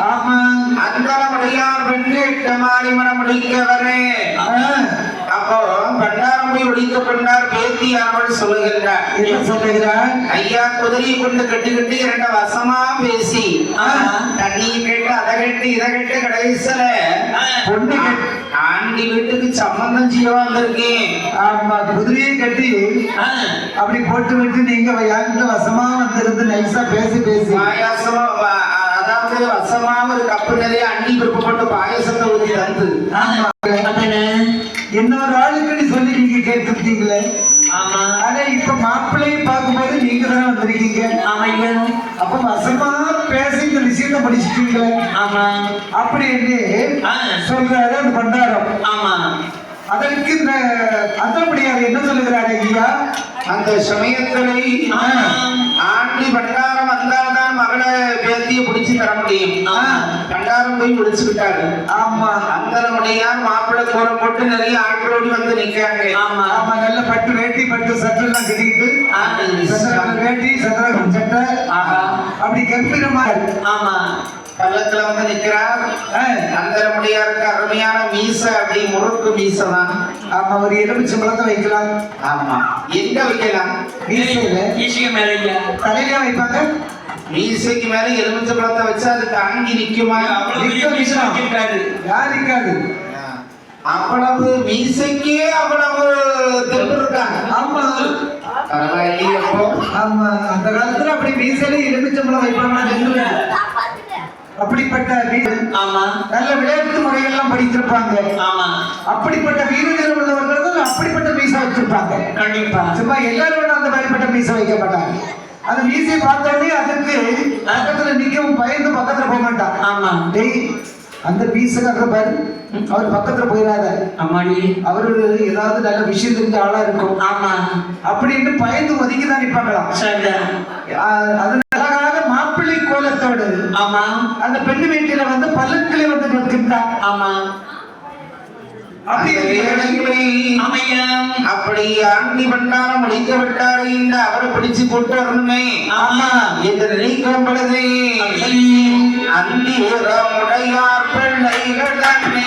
பேத்தியை அந்தரமுடையார் வெண்ணிட்ட மாறி மனம் முடிக்க வரேன் அப்போ பண்டாரம் போய் ஒழிக்க கொண்டார் பேத்தியானவள் சொல்லுகின்றார். என்ன சொல்லுகிறார் ஐயா குதிரையை கொண்டு கட்டி கட்டி இரண்ட வசமா பேசி தண்ணி கேட்டு அதை கேட்டு இதை கேட்டு கடைசியில பொண்ணு ஆண்டி வீட்டுக்கு சம்பந்தம் செய்ய வந்திருக்கேன் ஆமா குதிரையை கட்டி அப்படி போட்டு விட்டு நீங்க யாருக்கிட்ட வசமா வந்திருந்து நைஸா பேசி பேசி. வந்திருக்கீங்க? அப்ப வசமா பேசி இந்த விஷயத்தை படிச்சுட்டீங்களே அப்படின்னு சொல்றாரு அந்த பண்டாரம். அதற்கு இந்த அந்தபடியார் என்ன சொல்லுகிறாரு ஐயா? அந்த சமயத்திலே ஆண்டி பண்டாரம் வந்தால்தான் மகளை பேத்திய பிடிச்சு தர முடியும். பண்டாரம் போய் முடிச்சுக்கிட்டாரு ஆமா. அந்தரமுடையார் மாப்பிள்ளை கோலம் போட்டு நிறைய ஆட்களோடு வந்து நிக்கிறாங்க ஆமா. நல்ல பட்டு வேட்டி பட்டு சட்டை எல்லாம் சந்திரகல வேட்டி சந்திரகல சட்டை. அப்படி கம்பீரமா இருக்கு. பல்லத்துல வந்து நிக்கிறார். அந்தரமுடையாருக்கு அருமையான மீச அப்படி முறுக்கு மீச தான் ஆமா ஒரு எலுமிச்சை பழத்தை வைக்கலாம்? ஆமா. எங்க வைக்கலாம்? மீசையில. தலையில வைப்பாங்க. மீசைக்கு மேல எலுமிச்சை பழத்தை வச்சு அது தாங்கி நிக்குமா. யார் இருக்காது அவ்வளவு மீசைக்கே அவ்வளவு தெம்பு இருக்காங்க. ஆமா. பரவாயில்லையே அப்போ. ஆமா. அந்த காலத்துல அப்படி மீசையில எலுமிச்சை பழம் வைப்பாங்க. அப்படிப்பட்ட வீரர். நல்ல விளையாட்டு முறையெல்லாம் படித்திருப்பாங்க. அப்படிப்பட்ட வீரர்கள் உள்ளவர்கள் அப்படிப்பட்ட மீசை வச்சிருப்பாங்க. சும்மா எல்லாரும் அந்த மாதிரிப்பட்ட மீசை வைக்க மாட்டாங்க. அந்த மீசையை பார்த்த உடனே அதுக்கு பக்கத்துல நிக்கவும் பயந்து பக்கத்துல போக மாட்டான். டேய் அந்த மீசைக்காரர பாரு. அவர் பக்கத்துல போயிடாத அவரு ஏதாவது நல்ல விஷயம் தெரிஞ்ச ஆளா இருக்கும். அப்படின்னு பயந்து ஒதுங்கி தான் நிப்பாங்களாம். அது அழகாக கோலத்தோடு அந்த பெண்ணு வீட்டில வந்து பல்லக்கிலே வந்து நிற்கின்றார். அமையம். அப்படி ஆண்டி பண்டாரம் முடித்து விட்டாரு இந்த அவரை பிடிச்சு வரணுமே. ஆமா. என்று நினைக்கும் பொழுது அந்தி தன்னை